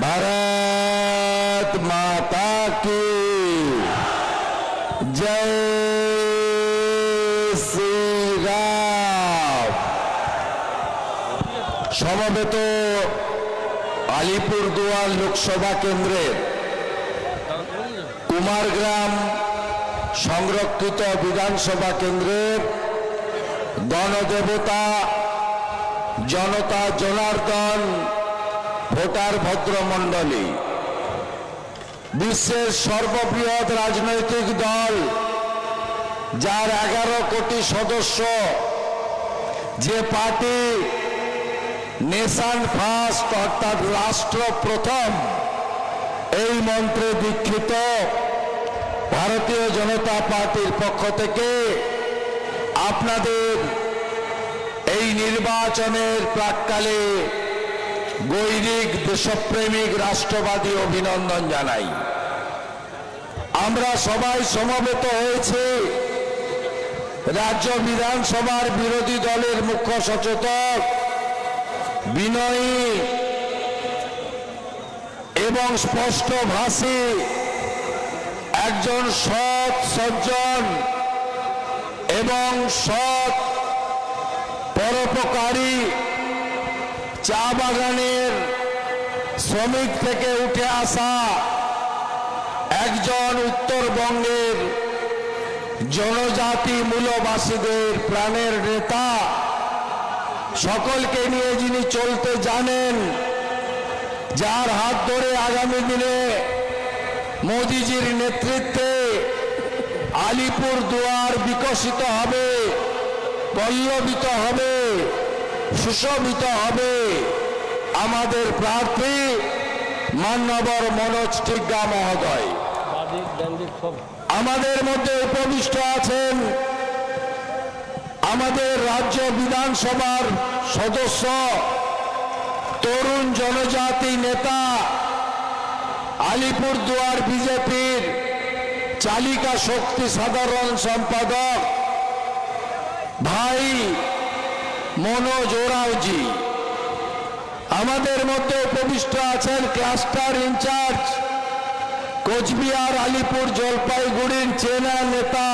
भारत माता की जय শ্রীরাম সমবেত আলিপুরদুয়ার লোকসভা কেন্দ্রের কুমারগ্রাম সংরক্ষিত বিধানসভা কেন্দ্রের গণদেবতা জনতা জনার্দন ভোটার ভদ্রমণ্ডলী। বিশ্বের সর্ববৃহৎ রাজনৈতিক দল, যার এগারো কোটি সদস্য, যে পার্টি নেশান ফার্স্ট অর্থাৎ রাষ্ট্র প্রথম, এই মন্ত্রে দীক্ষিত ভারতীয় জনতা পার্টির পক্ষ থেকে আপনাদের এই নির্বাচনের প্রাককালে গৈরিক দেশপ্রেমিক রাষ্ট্রবাদী অভিনন্দন জানাই। আমরা সবাই সমবেত হয়েছি। রাজ্য বিধানসভার বিরোধী দলের মুখ্য সচেতক বিনয়ী এবং স্পষ্টভাষী একজন সৎ সজ্জন এবং সৎ পরোপকারী চা বাগানের শ্রমিক থেকে উঠে আসা একজন উত্তরবঙ্গের জনজাতি মূলবাসীদের প্রাণের নেতা। সকলকে নিয়ে যিনি চলতে জানেন, যার হাত ধরে আগামী দিনে মোদিজির নেতৃত্বে আলিপুর দুয়ার বিকশিত হবে, পল্লবিত হবে। সুশোভিত হবে। আমাদের প্রার্থী মান্যবর মনোজ টিগ্গা মহোদয়। আমাদের মধ্যে উপবিষ্ট আছেন আমাদের রাজ্য বিধানসভার সদস্য, তরুণ জনজাতি নেতা, আলিপুরদুয়ার বিজেপির চালিকা শক্তি সাধারণ সম্পাদক ভাই মনোজ ওরাওজি আমাদের মধ্যে উপবিষ্ট আছেন ক্লাস্টার ইনচার্জ কোচবিহার আলিপুর জলপাইগুড়ির চেনা নেতা,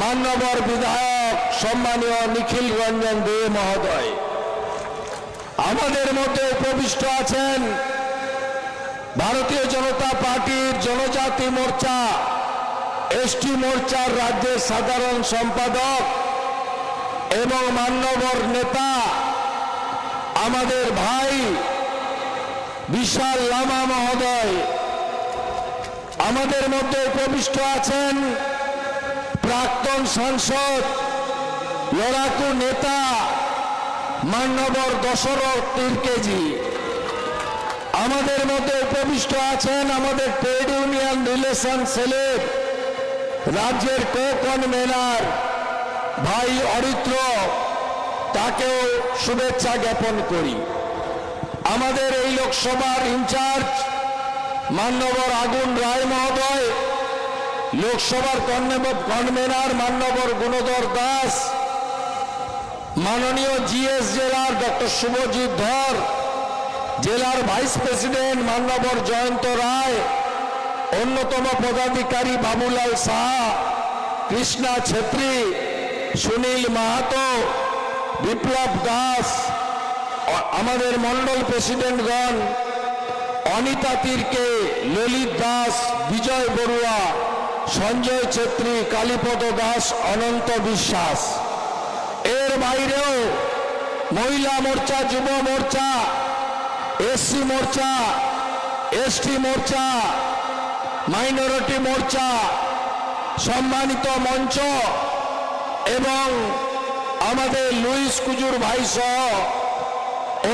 মান্যবর বিধায়ক সম্মানীয় নিখিল রঞ্জন দে মহোদয়। আমাদের মধ্যে উপবিষ্ট আছেন ভারতীয় জনতা পার্টির জনজাতি মোর্চা এসটি মোর্চার রাজ্যের সাধারণ সম্পাদক এবং মান্যবর নেতা আমাদের ভাই বিশাল লামা মহোদয় আমাদের মধ্যে উপবিষ্ট আছেন প্রাক্তন সাংসদ, লড়াকু নেতা মান্যবর দশরথ তিরকেজি। আমাদের মধ্যে উপবিষ্ট আছেন আমাদের ট্রেড ইউনিয়ন রিলেশন সেলের রাজ্যের কো কনভেনার ভাই অরিত্র, তাকেও শুভেচ্ছা জ্ঞাপন করি। আমাদের এই লোকসভার ইনচার্জ মান্যবর আগুন রায় মহোদয়, লোকসভার কনভেনার মান্যবর গুণধর দাস, মাননীয় জিএস জেলার ডক্টর শুভজিৎ ধর, জেলার ভাইস প্রেসিডেন্ট মান্যবর জয়ন্ত রায়, অন্যতম পদাধিকারী বাবুলাল সাহা, কৃষ্ণা ছেত্রী সুনীল মাহাতো, বিপ্লব দাস আমাদের মন্ডল প্রেসিডেন্টগণ, অনিতা তীরকে, ললিত দাস, বিজয় বড়ুয়া, সঞ্জয় ছেত্রী, কালীপদ দাস, অনন্ত বিশ্বাস। এর বাইরেও Mahila Morcha, Yuva Morcha, SC Morcha, ST Morcha, minority Morcha, সম্মানিত মঞ্চ এবং আমাদের লুইস কুজুর ভাই সহ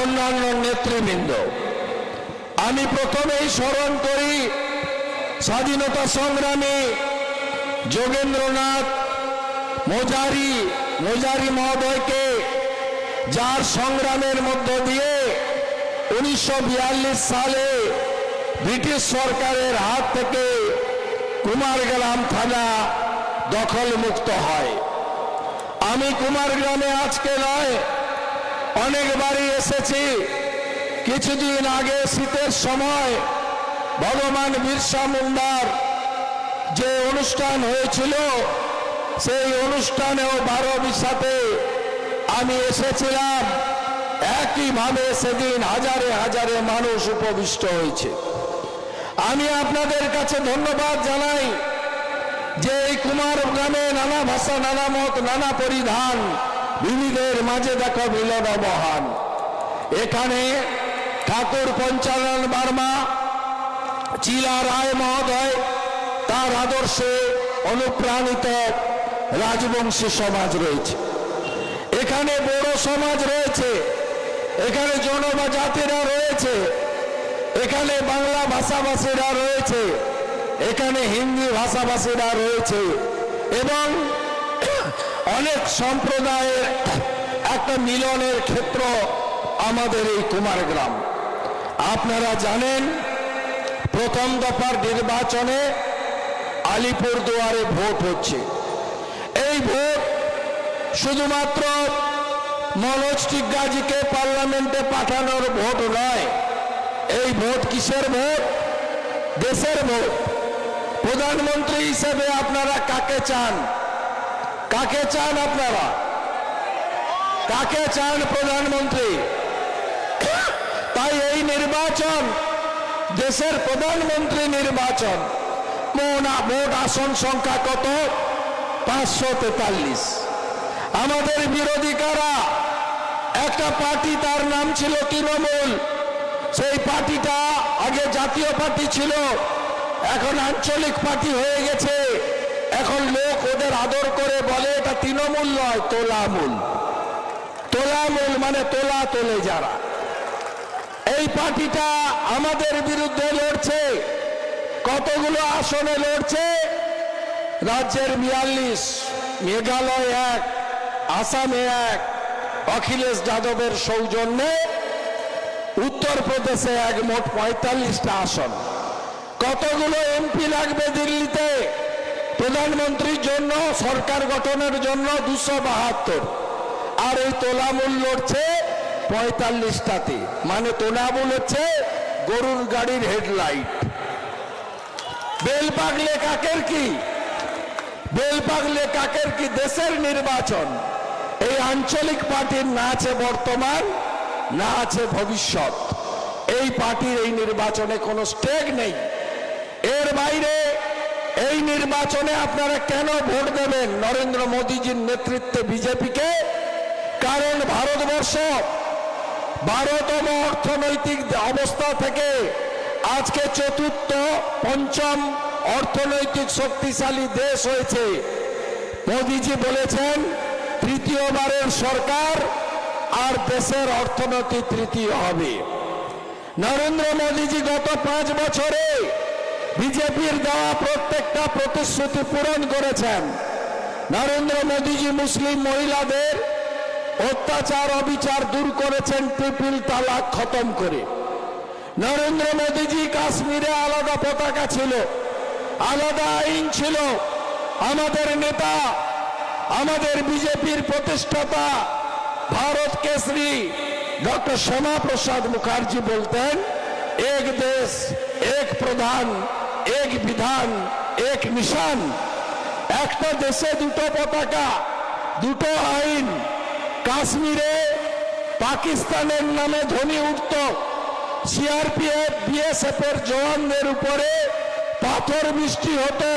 অন্যান্য নেতৃবৃন্দ। আমি প্রথমেই স্মরণ করি স্বাধীনতা সংগ্রামী যোগেন্দ্রনাথ মোজারি মোজারি মহোদয়কে, যার সংগ্রামের মধ্য দিয়ে উনিশশো বিয়াল্লিশ সালে ব্রিটিশ সরকারের হাত থেকে কুমারগ্রাম থানা দখল মুক্ত হয়। আমি কুমারগ্রামে আজকে নয় অনেকবারই এসেছি। কিছুদিন আগে শীতের সময় ভগবান বিরসা মুন্ডার যে অনুষ্ঠান হয়েছিল, সেই অনুষ্ঠানেও বারো বিশাতে আমি এসেছিলাম। একইভাবে সেদিন হাজারে হাজারে মানুষ উপবিষ্ট হয়েছে। আমি আপনাদের কাছে ধন্যবাদ জানাই। যে এই কুমার গ্রামে নানা ভাষা, নানা মত, নানা পরিধান বিবিধের মাঝে দেখো মিলন মহান। এখানে ঠাকুর পঞ্চানন বার্মা, চিলা রায় মহোদয়, তার আদর্শে অনুপ্রাণিত রাজবংশী সমাজ রয়েছে। এখানে বড় সমাজ রয়েছে, এখানে জনজাতিরা রয়েছে, এখানে বাংলা ভাষাভাষীরা রয়েছে। এখানে হিন্দি ভাষাভাষীরা রয়েছে এবং অনেক সম্প্রদায়ের একটা মিলনের ক্ষেত্র আমাদের এই কুমার গ্রাম আপনারা জানেন, প্রথম দফার নির্বাচনে আলিপুর দুয়ারে ভোট হচ্ছে। এই ভোট শুধুমাত্র মনোজ টিগ্গাজিকে পার্লামেন্টে পাঠানোর ভোট নয়, এই ভোট কিসের ভোট? দেশের ভোট। প্রধানমন্ত্রী হিসেবে আপনারা কাকে চান? কাকে চান আপনারা? কাকে চান প্রধানমন্ত্রী? তাই এই নির্বাচন দেশের প্রধানমন্ত্রী নির্বাচন। ভোট আসন সংখ্যা কত? পাঁচশো তেতাল্লিশ। আমাদের বিরোধী কারা? একটা পার্টি তার নাম ছিল তৃণমূল। সেই পার্টিটা আগে জাতীয় পার্টি ছিল। এখন আঞ্চলিক পার্টি হয়ে গেছে। এখন লোক ওদের আদর করে বলে, এটা তৃণমূল নয়, তোলামূল। তোলামূল মানে তোলা তোলে যারা। এই পার্টিটা আমাদের বিরুদ্ধে লড়ছে। কতগুলো আসনে লড়ছে? রাজ্যের বিয়াল্লিশ, মেঘালয় এক, আসামে এক, অখিলেশ যাদবের সৌজন্যে উত্তরপ্রদেশে এক, মোট পঁয়তাল্লিশটা আসন। কতগুলো এমপি লাগবে দিল্লিতে? প্রধানমন্ত্রীর জন্য, সরকার গঠনের জন্য দুশো বাহাত্তর। আর এই তোলামূল লড়ছে পঁয়তাল্লিশটাতে। মানে তোলামূল হচ্ছে গরুর গাড়ির হেডলাইট। বেল পাগলে কাকের কি? বেল পাগলে কাকের কি দেশের নির্বাচন? এই আঞ্চলিক পার্টির না আছে বর্তমান, না আছে ভবিষ্যৎ। এই পার্টির এই নির্বাচনে কোনো স্টেক নেই। এর বাইরে এই নির্বাচনে আপনারা কেন ভোট দেবেন নরেন্দ্র মোদীজির নেতৃত্বে বিজেপিকে? কারণ ভারতবর্ষ বারোতম অর্থনৈতিক অবস্থা থেকে আজকে চতুর্থ পঞ্চম অর্থনৈতিক শক্তিশালী দেশ হয়েছে। মোদিজি বলেছেন, তৃতীয়বারের সরকার আর দেশের অর্থনীতি তৃতীয় হবে। নরেন্দ্র মোদীজি গত পাঁচ বছরে বিজেপির দেওয়া প্রত্যেকটা প্রতিশ্রুতি পূরণ করেছেন। নরেন্দ্র মোদীজি মুসলিম মহিলাদের অত্যাচার, অবিচার দূর করেছেন ট্রিপল তালাক খতম করে। নরেন্দ্র মোদীজি কাশ্মীরে আলাদা পতাকা ছিল, আলাদা আইন ছিল। আমাদের নেতা, আমাদের বিজেপির প্রতিষ্ঠাতা ভারত কেশরী ডক্টর শ্যামা প্রসাদ মুখার্জি বলতেন, এক দেশ, এক প্রধান এক বিধান, এক নিশান। একটা দেশে দুটো পতাকা, দুটো আইন। কাশ্মীরে পাকিস্তানের নামে ধ্বনি উঠত। সিআরপিএফ, বিএসএফ এর জওয়ানদের উপরে পাথর বৃষ্টি হতো।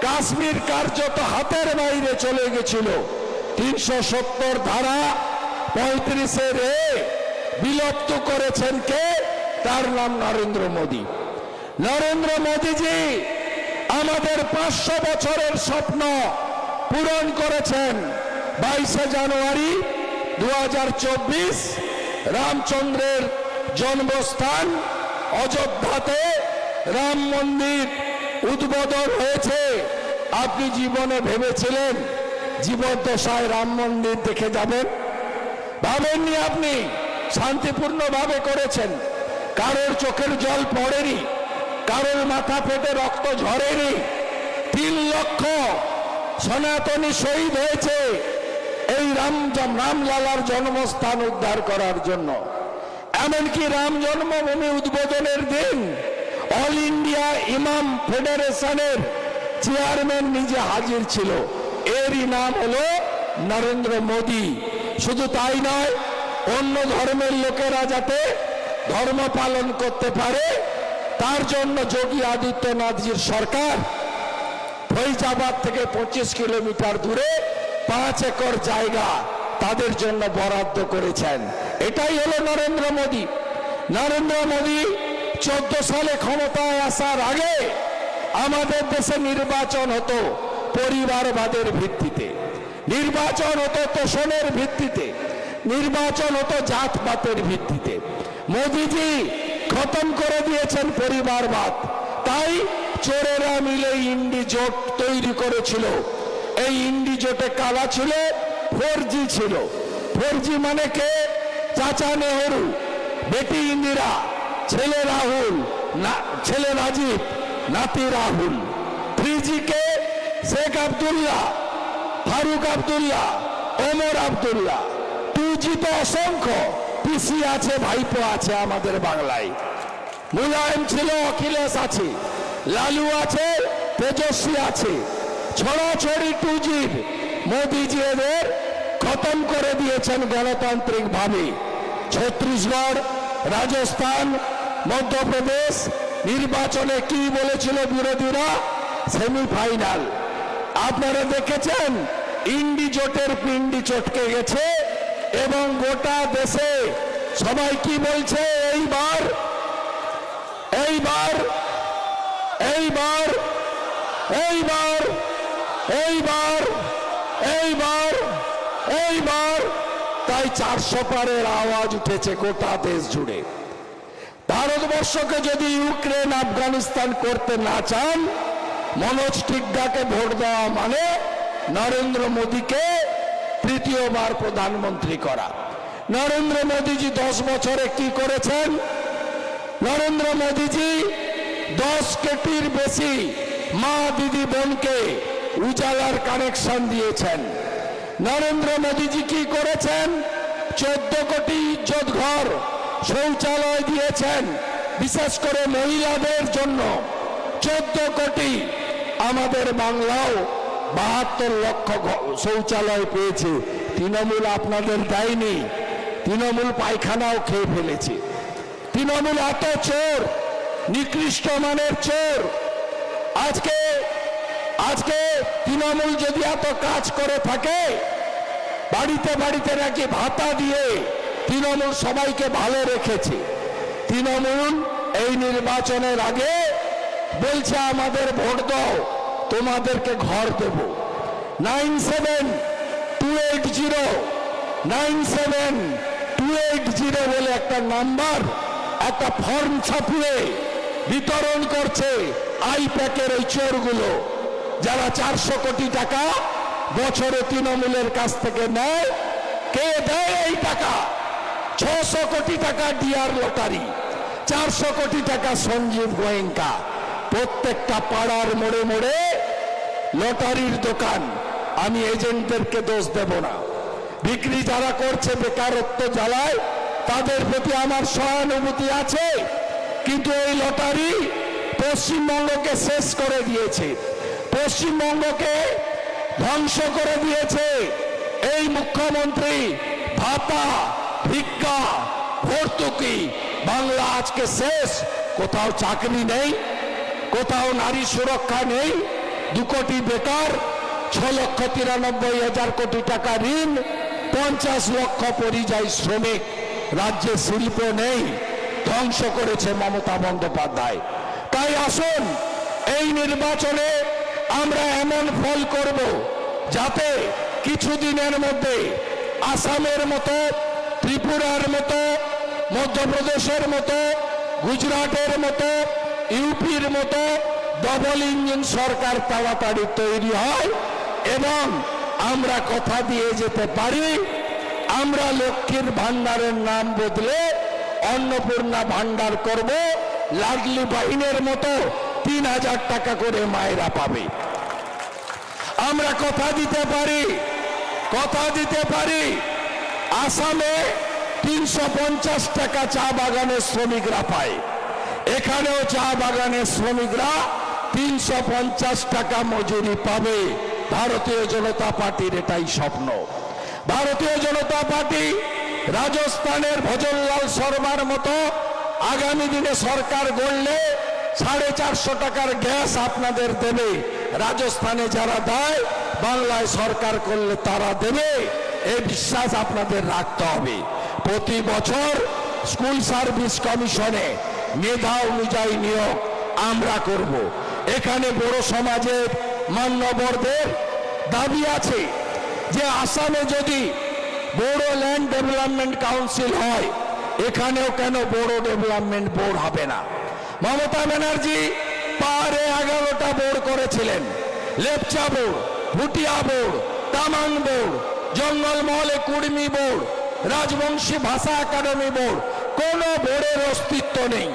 কাশ্মীর কার্যত হাতের বাইরে চলে গেছিল। তিনশো সত্তর ধারা পঁয়ত্রিশে রে বিলুপ্ত করেছেন কে? তার নাম নরেন্দ্র মোদী। নরেন্দ্র মোদীজি, আমাদের পাঁচশো বছরের স্বপ্ন পূরণ করেছেন বাইশে জানুয়ারি দু হাজার চব্বিশ। রামচন্দ্রের জন্মস্থান অযোধ্যাতে রাম মন্দির উদ্বোধন হয়েছে। আপনি জীবনে ভেবেছিলেন জীবন দশায় রাম মন্দির দেখে যাবেন? ভাবেননি আপনি? শান্তিপূর্ণভাবে করেছেন। কারোর চোখের জল পড়েনি। কারোর মাথা ফেটে রক্ত ঝরেনি। তিন লক্ষ সনাতনী শহীদ হয়েছে এই রাম রামলালার জন্মস্থান উদ্ধার করার জন্য। এমনকি রাম জন্মভূমি উদ্বোধনের দিন অল ইন্ডিয়া ইমাম ফেডারেশনের চেয়ারম্যান নিজে হাজির ছিল। এরই নাম হলো নরেন্দ্র মোদী। শুধু তাই নয়, অন্য ধর্মের লোকেরা যাতে ধর্ম পালন করতে পারে তার জন্য যোগী আদিত্যনাথজির সরকার ফৈজাবাদ থেকে পঁচিশ কিলোমিটার দূরে পাঁচ একর জায়গা তাদের জন্য বরাদ্দ করেছেন। এটাই হলো নরেন্দ্র মোদী। নরেন্দ্র মোদী চোদ্দ সালে ক্ষমতায় আসার আগে আমাদের দেশে নির্বাচন হতো পরিবারবাদের ভিত্তিতে। নির্বাচন হতো তোষণের ভিত্তিতে। নির্বাচন হতো জাতপাতের ভিত্তিতে। মোদিজি খতম করে দিয়েছেন পরিবারবাদ। তাই চোরেরা মিলে ইন্ডি জোট তৈরি করেছিল। এই ইন্ডি জোটে কালা ছিল? ফোর ছিল। ফোর মানে কে? চাচা নেহরু, বেটি ইন্দিরা, ছেলে রাহুল, না, ছেলে রাজীব, নাতি রাহুল। থ্রি কে? শেখ আবদুল্লাহ, ফারুক আবদুল্লাহ, ওমর আবদুল্লাহ। টু জি তো অসংখ্য। পিসি আছে, ভাইপো আছে আমাদের বাংলায়। মুলায়ম ছিল, অখিলেশ আছে, লালু আছে, তেজস্বী আছে। ছড়াছড়ি টু জির মোদিজি এদের খতম করে দিয়েছেন গণতান্ত্রিক ভাবে। ছত্তিশগড়, রাজস্থান, মধ্যপ্রদেশ নির্বাচনে কি বলেছিল বিরোধীরা? সেমিফাইনাল। আপনারা দেখেছেন, ইন্ডি জোটের পিন্ডি চটকে গেছে। এবং গোটা দেশে সবাই কি বলছে? এইবার এইবার এইবার এইবার এইবার এইবার এইবার। তাই চারশো পারের আওয়াজ উঠেছে গোটা দেশ জুড়ে। ভারতবর্ষকে যদি ইউক্রেন, আফগানিস্তান করতে না চান, মনোজ টিগ্গাকে ভোট দেওয়া মানে নরেন্দ্র মোদীকে তৃতীয়বার প্রধানমন্ত্রী করা। নরেন্দ্র মোদীজি দশ বছরে কি করেছেন? নরেন্দ্র মোদীজি দশ কোটির বেশি মা দিদি বোনকে উজালার কানেকশন দিয়েছেন। নরেন্দ্র মোদীজি কি করেছেন? চোদ্দ কোটি ইজ্জত ঘর শৌচালয় দিয়েছেন, বিশেষ করে মহিলাদের জন্য। চোদ্দ কোটি আমাদের বাংলাও বাহাত্তর লক্ষ শৌচালয় পেয়েছে। তৃণমূল আপনাদের দেয়নি। তৃণমূল পায়খানাও খেয়ে ফেলেছে। তৃণমূল এত চোর, নিকৃষ্ট মানের চোর। আজকে আজকে তৃণমূল যদি এত কাজ করে থাকে, বাড়িতে বাড়িতে নাকি ভাতা দিয়ে তৃণমূল সবাইকে ভালো রেখেছে। তৃণমূল এই নির্বাচনের আগে বলছে, আমাদের ভোট দাও। তোমাদেরকে ঘর দেব। Nine seven two eight zero, nine seven two eight zero বলে একটা নাম্বার, একটা ফর্ম ছাপিয়ে বিতরণ করছে আই প্যাকের ওই চোরগুলো। যারা চারশো কোটি টাকা বছরে তৃণমূলের কাছ থেকে নেয়, কে দেয় এই টাকা? ছশো কোটি টাকা ডিয়ার লটারি, চারশো কোটি টাকা সঞ্জীব গোয়েঙ্কা। প্রত্যেকটা পাড়ার মোড়ে মোড়ে লটারির দোকান। আমি এজেন্টদেরকে দোষ দেব না। বিক্রি যারা করছে বেকারত্ব জ্বালায়, তাদের প্রতি আমার সহানুভূতি আছে, কিন্তু এই লটারি পশ্চিমবঙ্গকে শেষ করে দিয়েছে। পশ্চিমবঙ্গকে ধ্বংস করে দিয়েছে এই মুখ্যমন্ত্রী ভাতা, ভিক্ষা, ভর্তুকি। বাংলা আজকে শেষ, কোথাও চাকরি নেই। কোথাও নারী সুরক্ষা নেই। দু কোটি বেকার ছ লক্ষ তিরানব্বই হাজার কোটি টাকা ঋণ, পঞ্চাশ লক্ষ পরিযায়ী শ্রমিক। রাজ্যে শিল্প নেই, ধ্বংস করেছে মমতা বন্দ্যোপাধ্যায়। তাই আসুন, এই নির্বাচনে আমরা এমন ফল করব যাতে কিছুদিনের মধ্যে আসামের মতো, ত্রিপুরার মতো, মধ্যপ্রদেশের মতো, গুজরাটের মতো ইউপির মতো ডবল ইঞ্জিন সরকার তাড়াতাড়ি তৈরি হয় এবং আমরা কথা দিয়ে যেতে পারি। আমরা লক্ষ্মীর ভান্ডারের নাম বদলে অন্নপূর্ণা ভান্ডার করব। লাডলি বাহিনের মতো তিন হাজার টাকা করে মায়েরা পাবে। আমরা কথা দিতে পারি, কথা দিতে পারি। আসামে তিনশো পঞ্চাশ টাকা চা বাগানের শ্রমিকরা পায়। এখানেও চা বাগানের শ্রমিকরা তিনশো পঞ্চাশ টাকা মজুরি পাবে। ভারতীয় জনতা পার্টির এটাই স্বপ্ন। ভারতীয় জনতা পার্টি রাজস্থানের ভজনলাল শর্মার মতো আগামী দিনে সরকার গড়লে সাড়ে চারশো টাকার গ্যাস আপনাদের দেবে। রাজস্থানে যারা দেয়, বাংলায় সরকার করলে তারা দেবে। এই বিশ্বাস আপনাদের রাখতে হবে। প্রতি বছর স্কুল সার্ভিস কমিশনে মেধা অনুযায়ী নিয়োগ আমরা করব। এখানে বড় সমাজের মান্যবরদের দাবি আছে যে আসামে যদি বড় ল্যান্ড ডেভেলপমেন্ট কাউন্সিল হয়, এখানেও কেন বড় ডেভেলপমেন্ট বোর্ড হবে না? মমতা ব্যানার্জি পাহাড়ে এগারোটা বোর্ড করেছিলেন। Lepcha board, Bhutia board, Tamang board জঙ্গলমহলে Kurmi board, Rajbanshi ভাষা একাডেমি বোর্ড কোনো বোর্ডের অস্তিত্ব নেই।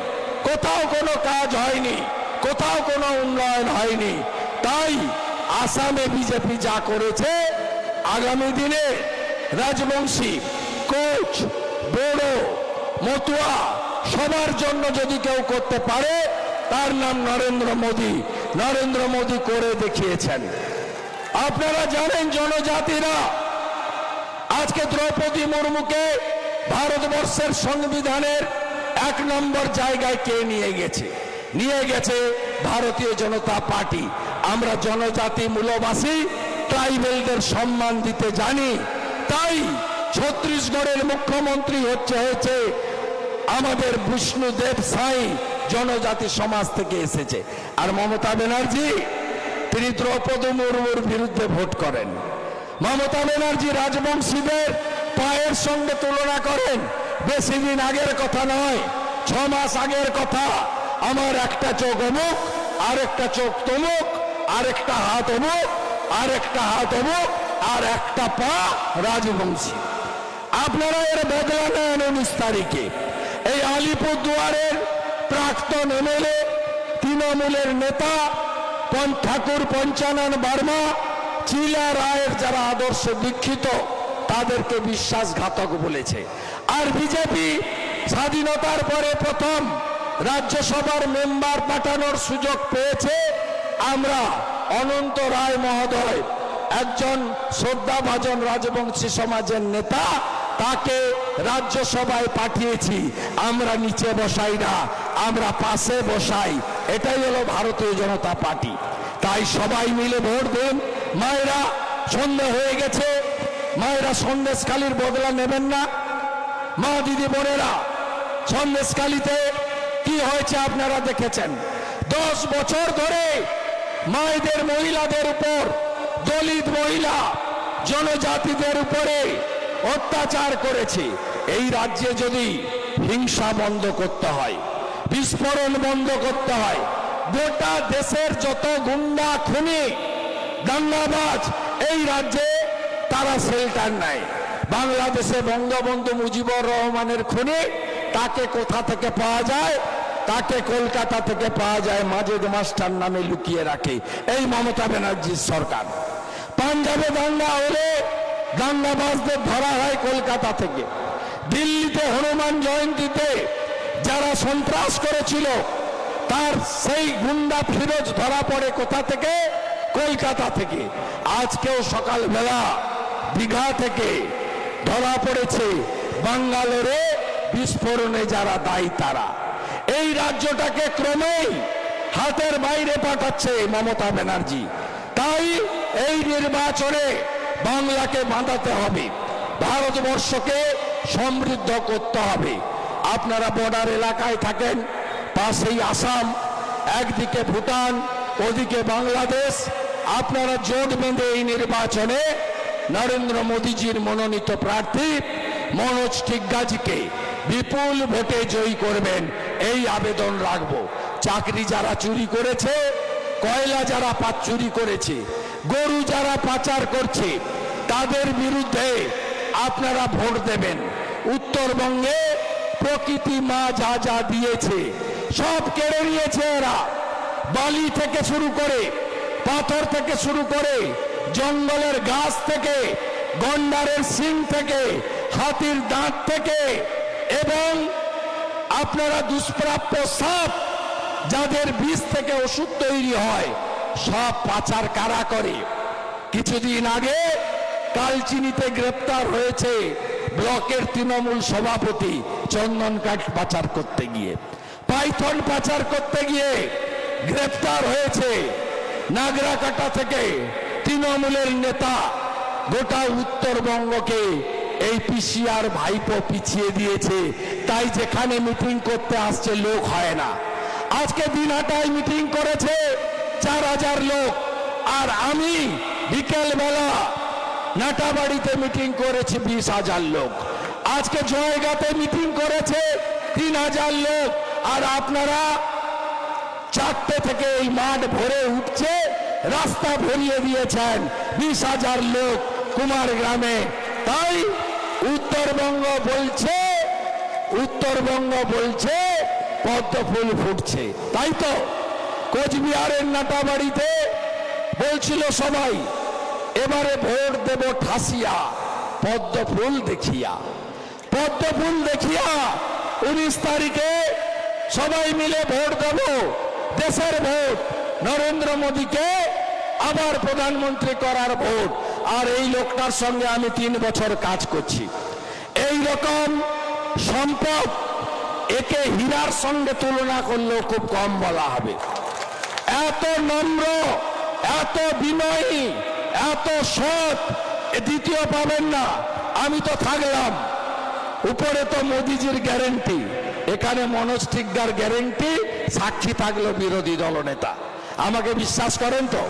কোথাও কোনো কাজ হয়নি, কোথাও কোনো উন্নয়ন হয়নি। তাই আসামে বিজেপি যা করেছে, আগামী দিনে রাজবংশী, কোচ, বড়ো, মতুয়া, সবার জন্য যদি কেউ করতে পারে, তার নাম নরেন্দ্র মোদী। নরেন্দ্র মোদী করে দেখিয়েছেন। আপনারা জানেন জনজাতিরা, আজকে দ্রৌপদী মুর্মুকে ভারতবর্ষের সংবিধানের এক নম্বর জায়গায় কে নিয়ে গেছে? নিয়ে গেছে ভারতীয় জনতা পার্টি। আমরা জনজাতি মূলবাসী, ট্রাইবেলদের সম্মান দিতে জানি। তাই ছত্তিশগড়ের মুখ্যমন্ত্রী হচ্ছে, হয়েছে আমাদের বিষ্ণুদেব সাই, জনজাতি সমাজ থেকে এসেছে। আর মমতা ব্যানার্জি, তিনি দ্রৌপদী মুর্মুর বিরুদ্ধে ভোট করেন। মমতা ব্যানার্জি রাজবংশীদের পায়ের সঙ্গে তুলনা করেন, বেশি দিন আগের কথা নয়, ছ মাস আগের কথা। আমার একটা চোখ অমুক আর একটা চোখ তমুক আর একটা হাত অমুক আর একটা হাত অমুক, আর একটা পা রাজবংশী। আপনারা এর বদলা নেন উনিশ তারিখে। এই আলিপুর দুয়ারের প্রাক্তন এমএলএ, তৃণমূলের নেতা ঠাকুর পঞ্চানন বর্মা, চিলা রায়ের যারা আদর্শ দীক্ষিত তাদেরকে বিশ্বাসঘাতক বলেছে। আর বিজেপি স্বাধীনতার পরে প্রথম রাজ্যসভার মেম্বার পাঠানোর সুযোগ পেয়েছে। আমরা অনন্ত রায় মহোদয়, একজন শ্রদ্ধাভাজন রাজবংশী সমাজের নেতা, তাকে রাজ্যসভায় পাঠিয়েছি। আমরা নিচে বসাই না, আমরা পাশে বসাই। এটাই হলো ভারতীয় জনতা পার্টি। তাই সবাই মিলে ভোট দেন। মায়েরা সন্ধ্যে হয়ে গেছে। মায়েরা সন্দেশখালির বদলা নেবেন না। মা, দিদি, বোনেরা সন্দেশখালিতে কি হয়েছে আপনারা দেখেছেন? দশ বছর ধরে মায়েদের, মহিলাদের উপর, দলিত মহিলা, জনজাতিদের উপরে অত্যাচার করেছে। এই রাজ্যে যদি হিংসা বন্ধ করতে হয়, বিস্ফোরণ বন্ধ করতে হয়, গোটা দেশের যত গুন্ডা, খুনি, দাঙ্গাবাজ এই রাজ্যে তারা শেল্টার নেয় বাংলাদেশে বঙ্গবন্ধু মুজিবুর রহমানের খুনি, তাকে কোথা থেকে পাওয়া যায়? তাকে কলকাতা থেকে পাওয়া যায়, মাজেদ মাস্টার নামে লুকিয়ে রাখে। এই মমতা ব্যানার্জির সরকার। পাঞ্জাবে দাঙ্গা হলে দাঙ্গাবাজদের ধরা হয় কলকাতা থেকে। দিল্লিতে হনুমান জয়ন্তীতে যারা সন্ত্রাস করেছিল, তার সেই গুন্ডা ফিরোজ ধরা পড়ে কোথা থেকে? কলকাতা থেকে। আজকেও সকালবেলা দীঘা থেকে ধরা পড়েছে বাঙ্গালোরে বিস্ফোরণে যারা দায়ী তারা। এই রাজ্যটাকে ক্রমেই হাতের বাইরে পাঠাচ্ছে মমতা ব্যানার্জি। তাই এই নির্বাচনে বাংলাকে বাঁধাতে হবে। ভারতবর্ষকে সমৃদ্ধ করতে হবে। আপনারা বর্ডার এলাকায় থাকেন, পাশেই আসাম, একদিকে ভুটান, ওদিকে বাংলাদেশ। আপনারা জোট বেঁধে এই নির্বাচনে নরেন্দ্র মোদীজির মনোনীত প্রার্থী মনোজ টিগ্গাজিকে বিপুল ভোটে জয়ী করবেন, এই আবেদন রাখব। চাকরি যারা চুরি করেছে, কয়লা যারা পা, চুরি করেছে, গরু যারা পাচার করছে, তাদের বিরুদ্ধে আপনারা ভোট দেবেন। উত্তরবঙ্গে প্রকৃতি মা যা যা দিয়েছে, সব কেড়ে নিয়েছে এরা। বালি থেকে শুরু করে, পাথর থেকে শুরু করে জঙ্গলের গাছ থেকে, গন্ডারের সিং থেকে, হাতির দাঁত থেকে এবং আপনারা দুষ্প্রাপ্য সাপ যাদের বীজ থেকে ওষুধ তৈরি হয়, সব পাচার কারা করে? কিছুদিন আগে কালচিনিতে গ্রেপ্তার হয়েছে ব্লকের তৃণমূল সভাপতি চন্দন কাঠ পাচার করতে গিয়ে। পাইথন পাচার করতে গিয়ে গ্রেপ্তার হয়েছে নাগরাকাটা থেকে। তৃণমূলের নেতা গোটা উত্তরবঙ্গকে এই পিসিআর ভাইপো পিছিয়ে দিয়েছে। তাই যেখানে মিটিং করতে আসছে লোক হয় না। আজকে দিনহাটায় মিটিং করেছে চার হাজার লোক। আর আমি বিকেল বেলা নাটাবাড়িতে মিটিং করেছি বিশ হাজার লোক। আজকে জয়গাতে মিটিং করেছে তিন হাজার লোক। আর আপনারা চারটে থেকে এই মাঠ ভরে উঠছে। রাস্তা ভরিয়ে দিয়েছেন বিশ হাজার লোক কুমার গ্রামে। তাই উত্তরবঙ্গ বলছে উত্তরবঙ্গ বলছে, পদ্ম ফুল ফুটছে। তাই তো কোচবিহারের নাটাবাড়িতে বলছিল সবাই, এবারে ভোট দেব ঠাসিয়া, পদ্ম ফুল দেখিয়া। পদ্ম ফুল দেখিয়া উনিশ তারিখে সবাই মিলে ভোট দেব, দেশের ভোট। নরেন্দ্র মোদীকে আবার প্রধানমন্ত্রী করার ভোট। আর এই লোকটার সঙ্গে আমি তিন বছর কাজ করছি। এই রকম সম্পদ একে হীরার সঙ্গে তুলনা করলেও খুব কম বলা হবে। এত নম্র, এত বিনয়ী, এত সৎ দ্বিতীয় পাবেন না। আমি তো থাকলাম। উপরে তো মোদিজির গ্যারেন্টি। এখানে মনোজ টিকদার গ্যারেন্টি, সাক্ষী থাকল বিরোধী দলনেতা। আমাকে বিশ্বাস করেন তো?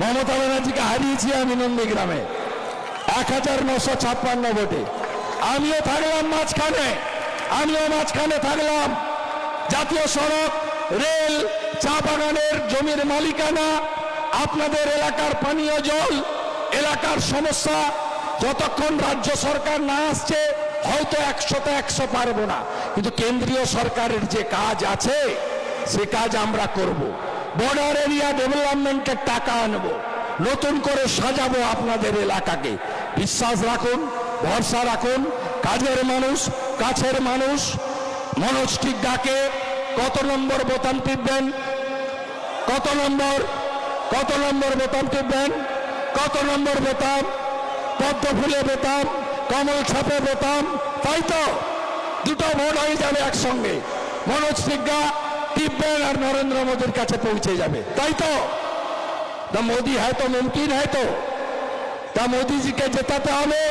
মমতা ব্যানার্জিকে হারিয়েছি আমি নন্দীগ্রামে। এক হাজার নশো ছাপ্পান্ন ভোটে। আমিও থাকলাম মাঝখানে। আমিও মাঝখানে থাকলাম। জাতীয় সড়ক, রেল, চা বাগানের জমির মালিকানা, আপনাদের এলাকার পানীয় জল, এলাকার সমস্যা। যতক্ষণ রাজ্য সরকার না আসছে, হয়তো একশোতে একশো পারব না। কিন্তু কেন্দ্রীয় সরকারের যে কাজ আছে, সে কাজ আমরা করব। বর্ডার এরিয়া ডেভেলপমেন্টের টাকা আনব। নতুন করে সাজাবো আপনাদের এলাকাকে। বিশ্বাস রাখুন, ভরসা রাখুন, কাজের মানুষ, কাছের মানুষ। মনোজ ঠিক ডাকে কত নম্বর বোতাম টিপবেন? কত নম্বর? কত নম্বর বোতাম টিপবেন? কত নম্বর বোতাম? পদ্ম ফুলে বোতাম, কমল ছাপে বোতাম, তাই তো? দুটো ভোট হয়ে যাবে একসঙ্গে। মনোজ সিগা টিপবেন আর নরেন্দ্র মোদীর কাছে পৌঁছে যাবে। তাই তো? তা মোদি হ্যাঁ তো মুমকিন হ্যাঁ তো? তা মোদিজিকে জেতাতে হবে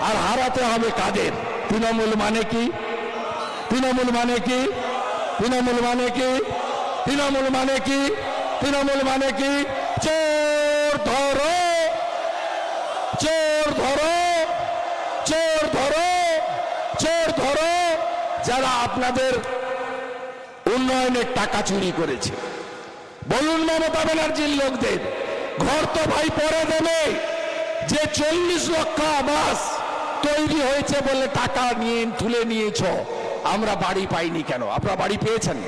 আর হারাতে হবে কাদের? তৃণমূল মানে কি? তৃণমূল মানে কি? তৃণমূল মানে কি? তৃণমূল মানে কি? তৃণমূল মানে কি? চোর ধরো! চোর ধরো! চোর ধরো! চোর ধরো! যারা আপনাদের উন্নয়নের টাকা চুরি করেছে। বলুন মমতা ব্যানার্জির লোকদের, ঘর তো ভাই পরে দেবে। যে চল্লিশ লক্ষ আবাস তৈরি হয়েছে বলে টাকা নিয়ে, তুলে নিয়েছ, আমরা বাড়ি পাইনি কেন? আপনারা বাড়ি পেয়েছেন?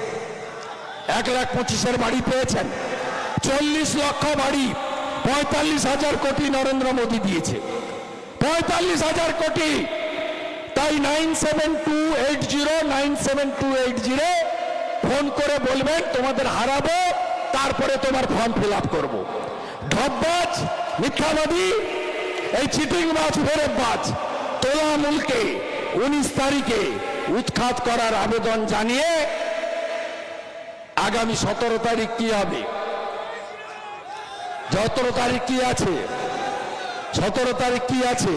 এক লাখ পঁচিশের বাড়ি পেয়েছেন। চল্লিশ লক্ষ বাড়ি, পঁয়তাল্লিশ হাজার কোটি নরেন্দ্র মোদী দিয়েছে। পঁয়তাল্লিশ হাজার কোটি, তাই nine seven two eight zero, nine seven two eight zero phone করে বলবেন, তোমাদের হারাবো, তারপরে তোমার ফর্ম ফিল আপ করব ঢপবাজ মিথ্যাবাদী এই চিটিং বাজ, ফেরত বাজ। তোলামূলকে উনিশ তারিখে উৎখাত করার আবেদন জানিয়ে আগামী সতেরো তারিখ কি হবে? সতেরো তারিখ কি আছে? সতেরো তারিখ কি আছে?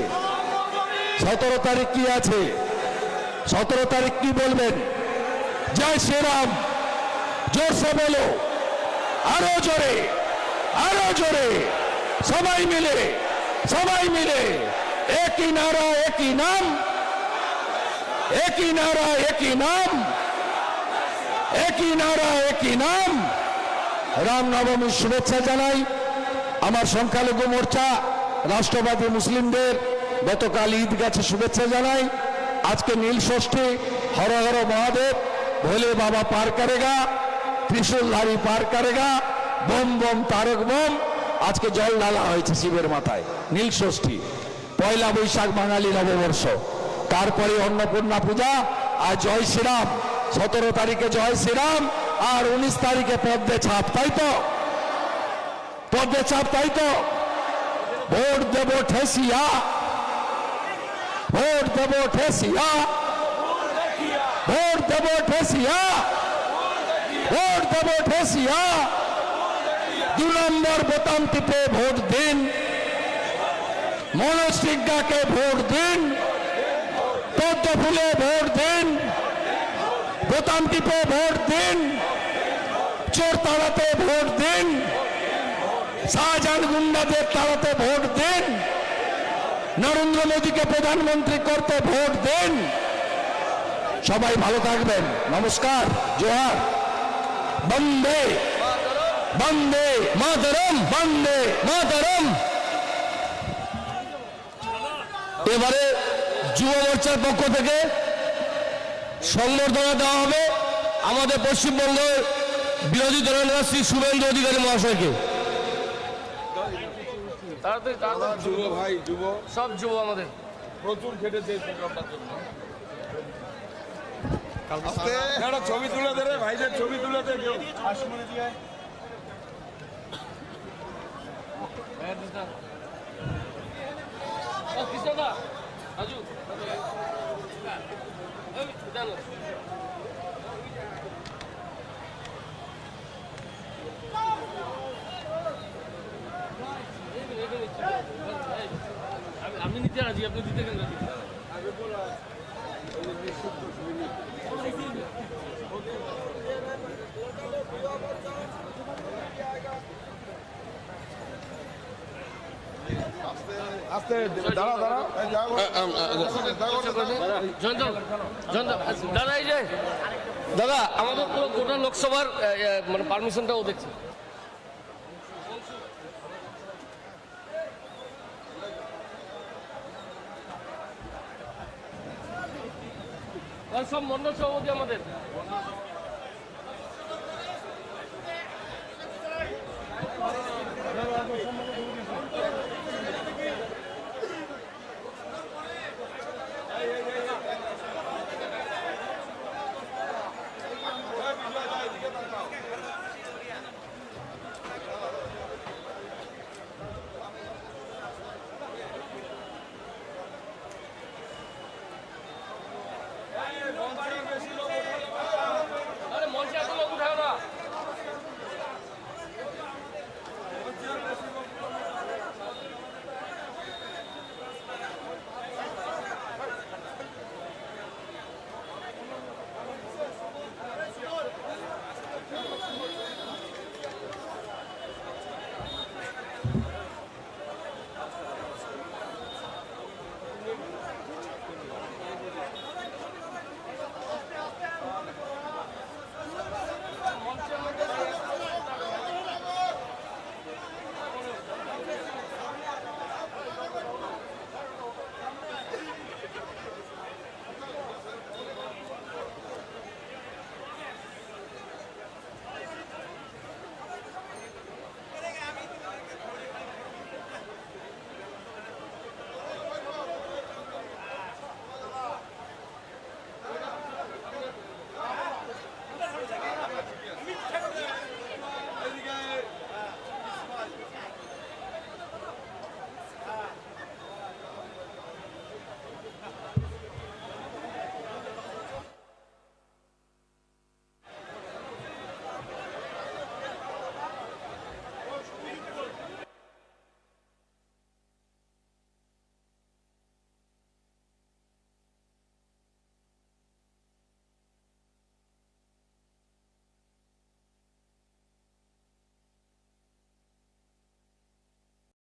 সতেরো তারিখ কি আছে? সতেরো তারিখ কি বলবেন? জয় শ্রীরাম জোরসে বলো। আরও জোরে আরও জোরে। সবাই মিলে সবাই মিলে। একই নারা, একই নাম। একই নারা, একই নাম। একই নারা, একই নাম। রামনবমীর শুভেচ্ছা জানাই আমার সংখ্যালঘু মোর্চা, রাষ্ট্রবাদী মুসলিমদের। গতকাল ঈদ গেছে শুভেচ্ছা জানাই। আজকে নীল ষষ্ঠী, হর হর মহাদেব। ভোলে বাবা পার করেগা ত্রিশূলধারী পার করেগা বোম বোম তারক বোম আজকে জল ঢালা হয়েছে শিবের মাথায় নীল ষষ্ঠী পয়লা বৈশাখ বাঙালি নববর্ষ তারপরে অন্নপূর্ণা পূজা আর জয় শ্রীরাম সতেরো তারিখে জয় শ্রীরাম আর উনিশ তারিখে পদ্মে ছাপ তাই তো পদ্মে ছাপ তাই তো ভোট দেব ঠেসিয়া ভোট দেব ঠেসিয়া দেব ঠেসিয়া। ভোট দেব ঠেসিয়া। দু নম্বর বোতাম টিপে ভোট দিন। মনোজ সিংহাকে ভোট দিন। পদ্ম ফুলে ভোট দিন। বোতাম টিপে ভোট দিন। চোর তাড়াতে ভোট দিন। শাহজাহান গুন্ডাদের তাড়াতে ভোট দিন। নরেন্দ্র মোদীকে প্রধানমন্ত্রী করতে ভোট দিন। সবাই ভালো থাকবেন। নমস্কার জোহার। বন্দে। বন্দে। মাতরম। বন্দে। মাতরম। এবারে যুব মোর্চার পক্ষ থেকে সংবর্ধনা দেওয়া হবে আমাদের পশ্চিমবঙ্গের বিরোধী দলনেতা শ্রী শুভেন্দু অধিকারী মহাশয়কে। যুব ভাই যুব। সব যুব আমাদের। প্রচুর খেটেছে এই প্রোগ্রামটার জন্য। একটা ছবি তুলে দে রে ভাইদের ছবি তুলে দে কেউ ও, কৃষ্ণদা, রাজু। এই, জানো। আমি- আমি নিতে রাজি আপনি দিতে কেন রাজি আস্তে দাঁড়া দাঁড়া দাদা এই যে দাদা আমাদের পুরো গোটা লোকসভার মানে পারমিশনটাও দেখছে। সব মন্ডল সভাপতি আমাদের।